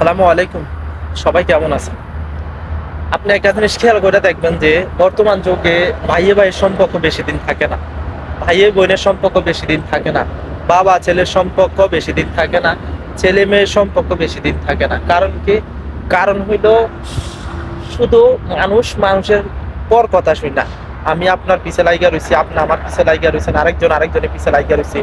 আসসালামু আলাইকুম। সবাই কেমন আছেন? আপনি একটা জিনিস খেয়াল করে দেখবেন যে, বর্তমান যুগে ভাইয়ে ভাইয়ের সম্পর্ক বেশি দিন থাকে না। ভাইয়ে বোনের সম্পর্ক বেশি দিন থাকে না। বাবা ছেলের সম্পর্ক বেশি দিন থাকে না। ছেলে মেয়ের সম্পর্ক বেশি দিন থাকে না। কারণ কি? কারণ হইল শুধু মানুষ মানুষের পর কথা শুই না। আমি আপনার পিছে লাইগা রয়েছি আপনি আমার পিছে লাইগা রয়েছেন আরেকজন আরেকজনের পিছে লাইগা রয়েছি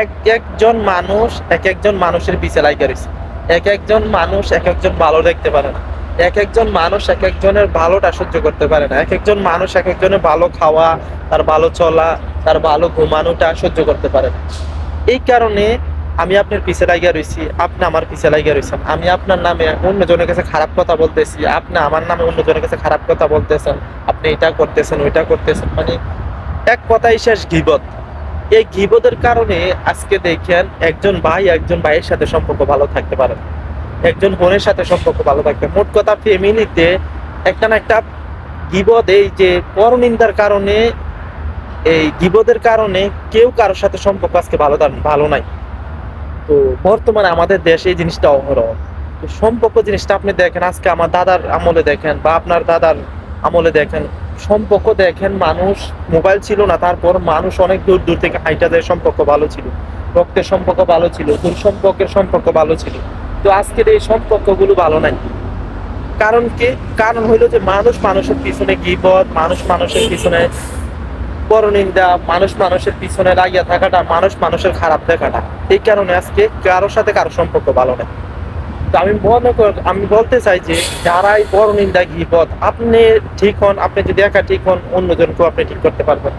এক একজন মানুষ, এক একজন মানুষের পিছে লাইগা রয়েছে এক একজন মানুষ এক একজন ভালো দেখতে পারে না। এক একজন মানুষ এক একজনের ভালোটা সহ্য করতে পারে না। এক একজন মানুষ এক একজনের ভালো খাওয়া, তার ভালো চলা, তার ভালো ঘুমানোটা সহ্য করতে পারে না। এই কারণে আমি আপনার পিছে লাগিয়ে রয়েছি আপনি আমার পিছে লাগিয়ে রয়েছেন আমি আপনার নামে অন্যজনের কাছে খারাপ কথা বলতেছি, আপনি আমার নামে অন্যজনের কাছে খারাপ কথা বলতেছেন, আপনি এটা করতেছেন, ওইটা করতেছেন। মানে এক কথাই শেষ গিবত। এই গিবতের কারণে আজকে দেখেন একজন ভাই একজন ভাইয়ের সাথে সম্পর্ক ভালো থাকতে পারে একজন বোনের সাথে সম্পর্ক ভালো থাকবে মোট কথা ফ্যামিলিতে একটা না একটা গিবদ এই যে পরনিন্দার কারণে, এই গিবদের কারণে কেউ কারোর সাথে সম্পর্ক আজকে ভালো ভালো নাই। তো বর্তমানে আমাদের দেশে এই জিনিসটা অহরহ। সম্পর্ক জিনিসটা আপনি দেখেন, আজকে আমার দাদার আমলে দেখেন বা আপনার দাদার আমলে দেখেন। সম্পর্ক দেখেন, মানুষ মোবাইল ছিল না, তারপর মানুষ অনেক দূর দূর থেকে হাইটা দেয় সম্পর্ক ভালো ছিল, রক্তের সম্পর্ক ভালো ছিল দূর সম্পর্কের সম্পর্ক ভালো ছিল। তো আজকের এই সম্পর্কগুলো ভালো নাই। কারণ কি? কারণ হইল যে মানুষ মানুষের পিছনে গিবত, মানুষ মানুষের পিছনে পরনিন্দা, মানুষ মানুষের পিছনে লাগিয়া থাকাটা, মানুষ মানুষের খারাপ দেখাটা। এই কারণে আজকে কারোর সাথে কারও সম্পর্ক ভালো নেই। তো আমি মনে কর আমি বলতে চাই যে যারাই পরনিন্দা গিবত, আপনি ঠিক হন, আপনি যদি একা ঠিক হন, অন্যজনকেও আপনি ঠিক করতে পারবেন।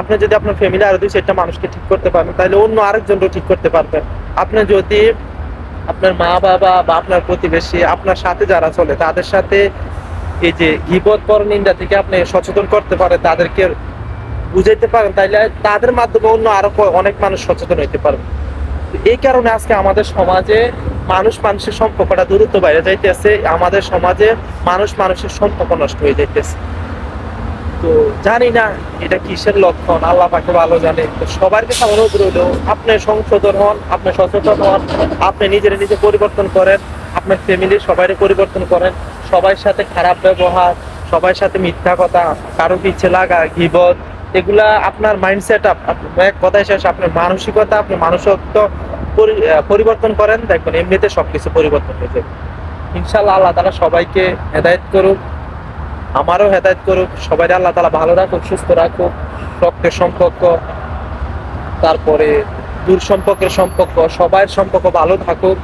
আপনি যদি আপনার ফ্যামিলি আরও দুই চারটা মানুষকে ঠিক করতে পারবেন তাহলে অন্য আরেকজনকেও ঠিক করতে পারবেন। আপনি যদি আপনার মা বাবা বা আপনার প্রতিবেশী, আপনার সাথে যারা চলে, তাদের সাথে এই যে গিবত পরনিন্দা থেকে আপনি সচেতন করতে পারেন, তাদেরকে বুঝাইতে পারেন, তাইলে তাদের মাধ্যমে অন্য আরও অনেক মানুষ সচেতন হইতে পারবে। এই কারণে আজকে আমাদের সমাজে মানুষ মানুষের সম্পর্কটা দূরত্ব বাইরে যাইতেছে, আমাদের সমাজে মানুষ মানুষের সম্পর্ক নষ্ট হয়ে যাইতেছে। তো জানি না এটা কিসের লক্ষণ, আল্লাহ পাকে ভালো জানে। তো সবার কাছে অনুরোধ রইল, আপনি সংশোধন হন, আপনি সচেতন হন, আপনি নিজের নিজে পরিবর্তন করেন, আপনার ফ্যামিলির সবাই পরিবর্তন করেন। সবার সাথে খারাপ ব্যবহার, সবার সাথে মিথ্যা কথা, কারও পিছে লাগা, গিবত, এগুলা আপনার মাইন্ডসেট আপ এক কথায় শেষ, আপনার মানসিকতা, আপনার মানুষত্ব পরিবর্তন করেন দেখবেন এমনিতে সবকিছু পরিবর্তন হয়েছে। ইনশাল্লাহ আল্লাহ তালা সবাইকে হেদায়ত করুক, আমারও হেদায়ত করুক সবাই আল্লাহ তালা ভালো রাখুক, সুস্থ রাখুক, রক্তের সম্পর্ক, তারপরে দূর সম্পর্কের সম্পর্ক সবাই সম্পর্ক ভালো থাকুক।